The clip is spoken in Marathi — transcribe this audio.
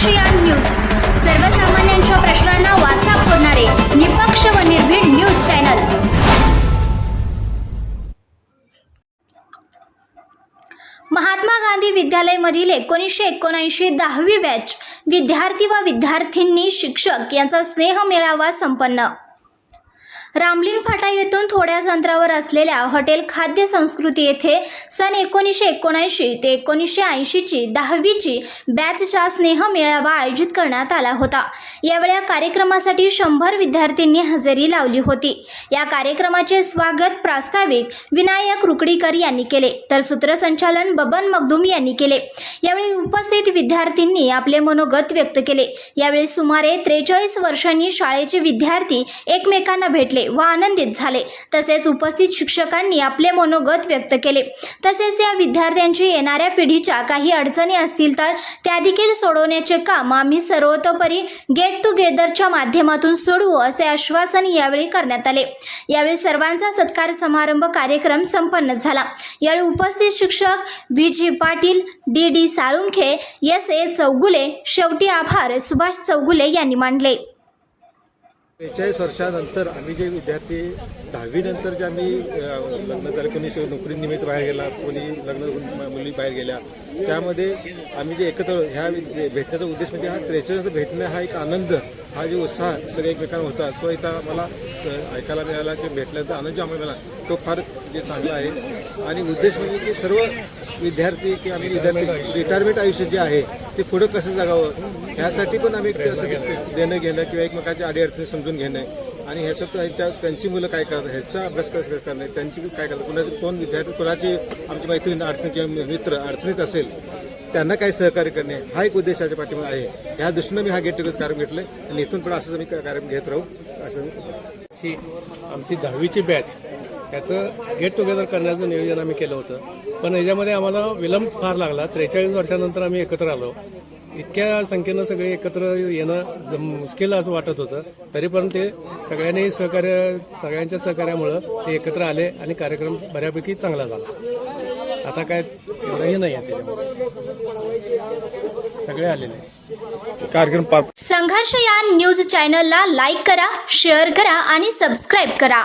ASEAN news. सर्वसामान्यांच्या प्रश्नांना वाचा फोडणारे निपक्ष व निर्भीड न्यूज चॅनल. महात्मा गांधी विद्यालयमधील एकोणीसशे एकोणऐंशी दहावी बॅच विद्यार्थी व विद्यार्थिनी शिक्षक यांचा स्नेह मेळावा संपन्न. रामलिंग फाटा येथून थोड्याच अंतरावर असलेल्या हॉटेल खाद्य संस्कृती येथे सन एकोणीसशे एकोणऐंशी ते एकोणीसशे ऐंशीची दहावीची बॅचचा स्नेह मेळावा आयोजित करण्यात आला होता. यावेळी या कार्यक्रमासाठी शंभर विद्यार्थ्यांनी हजेरी लावली होती. या कार्यक्रमाचे स्वागत प्रास्ताविक विनायक रुकडीकर यांनी केले. तर सूत्रसंचालन बबन मगदूम यांनी केले. यावेळी उपस्थित विद्यार्थ्यांनी आपले मनोगत व्यक्त केले. यावेळी सुमारे त्रेचाळीस वर्षांनी शाळेचे विद्यार्थी एकमेकांना भेटले. व आनंदित झाले. तसेच उपस्थित शिक्षकांनी आपले मनोगत व्यक्त केले. तसेच या विद्यार्थ्यांची येणाऱ्या पिढीच्या काही अडचणी असतील तर त्या देखील सोडवण्याचे काम आम्ही सर्वतोपरी गेट टुगेदरच्या माध्यमातून सोडवू असे आश्वासन यावेळी करण्यात आले. यावेळी सर्वांचा सत्कार समारंभ कार्यक्रम संपन्न झाला. यावेळी उपस्थित शिक्षक V G Patil D D Salunkhe S A Chougule शेवटी आभार सुभाष चौगुले यांनी मांडले बेचाळीस वर्षानंतर आम्ही जे विद्यार्थी दहावीनंतर जे आम्ही लग्न झालं कोणी नोकरीनिमित्त बाहेर गेला कोणी लग्न मुली बाहेर गेल्या त्यामध्ये आम्ही जे एकत्र ह्या भेटण्याचा उद्देश म्हणजे हा त्रेचाळीस भेटणं हा एक आनंद हा जो उत्साह सगळे एकमेकांना होता तो इथं मला स- ऐकायला मिळाला की भेटल्याचा आनंद जो आम्हाला मिळाला तो फार जे चांगला आहे. आणि उद्देश म्हणजे की सर्व विद्यार्थी की आम्ही विद्यार्थी रिटायरमेंट आयुष्य जे आहे ते पुढं कसं जगावं? ह्यासाठी पण आम्ही त्यासाठी देणं घेणं किंवा एकमेकाच्या अडीअडचणी समजून घेणं आणि ह्याच्यात त्यांची मुलं काय करतात ह्याचा अभ्यास कसं करणं त्यांची काय करतात? कोणाची कोण विद्यार्थी कोणाची आमची मैत्रीण अडचणी किंवा मित्र अडचणीत असेल त्यांना काय सहकार्य करणे हा एक उद्देशाच्या पाठीमध्ये आहे. ह्या दृष्टीनं मी हा गेट टुगेदर कार्यक्रम घेतलं आणि इथून पण असंच आम्ही कार्यक्रम घेत राहू असं आमची दहावीची बॅच त्याचं गेट टुगेदर करण्याचं नियोजन आम्ही केलं होतं. पण याच्यामध्ये आम्हाला विलंब फार लागला. त्रेचाळीस वर्षानंतर आम्ही एकत्र आलो. इतक्या संख्येनं सगळे एकत्र येणं जम- मुश्किल असं वाटत होतं. तरी पण ते सगळ्यांनी सहकार्य सगळ्यांच्या सहकार्यामुळं ते एकत्र आले आणि कार्यक्रम बऱ्यापैकी चांगला झाला. आता काय एवढंही नाही आहे त्याच्यामध्ये. सगळे आलेले कार्यक्रम पार संघर्ष या न्यूज चॅनलला लाईक करा शेअर करा आणि सबस्क्राईब करा.